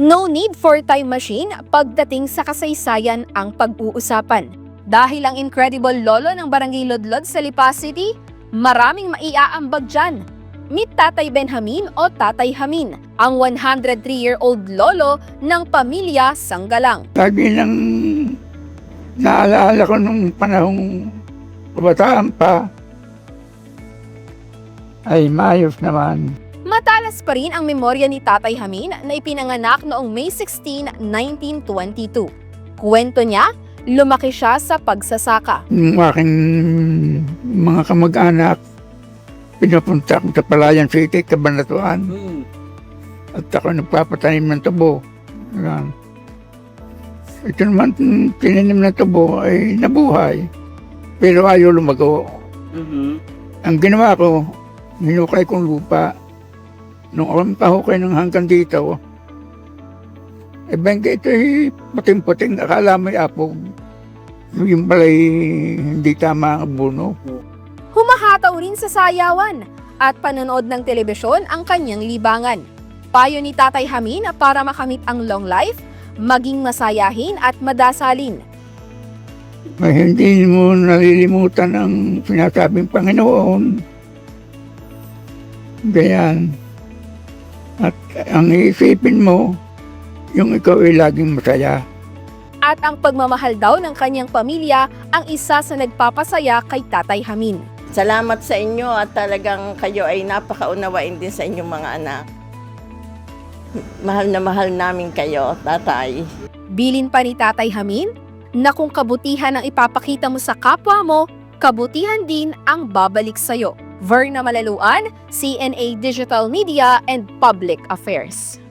No need for time machine pagdating sa kasaysayan ang pag-uusapan. Dahil ang incredible lolo ng Barangay Lodlod sa Lipa City, maraming maiaambag dyan. Meet Tatay Benjamin o Tatay Hamin, ang 103-year-old lolo ng pamilya Sanggalang. Lagi nang naalaala ko nung panahong kabataan pa, ay maayos naman. Matalas pa rin ang memorya ni Tatay Hamin na ipinanganak noong May 16, 1922. Kwento niya, lumaki siya sa pagsasaka. Yung aking mga kamag-anak, pinapunta ko sa Palayan City, Cabanatuan. At ako nagpapatanim ng tubo. Yan. Ito naman, tinanim na tubo ay nabuhay. Pero ayaw lumago. Ang ginawa ko, hinukay kong lupa. Nung ako pahukay ng hanggang dito, eh bengke ito ay puting-puting, akala may apog. Yung pala'y hindi tama ang buno. Humahataw rin sa sayawan at panonood ng telebisyon ang kanyang libangan. Payo ni Tatay Hamin para makamit ang long life, maging masayahin at madasalin. Ay hindi mo nalilimutan ang sinasabing Panginoon. Ganyan. At ang iisipin mo, yung ikaw ay laging masaya. At ang pagmamahal daw ng kanyang pamilya ang isa sa nagpapasaya kay Tatay Hamin. Salamat sa inyo at talagang kayo ay napakaunawain din sa inyong mga anak. Mahal na mahal namin kayo, tatay. Bilin pa ni Tatay Hamin na kung kabutihan ang ipapakita mo sa kapwa mo, kabutihan din ang babalik sa'yo. Verna Malaluan, CNA Digital Media and Public Affairs.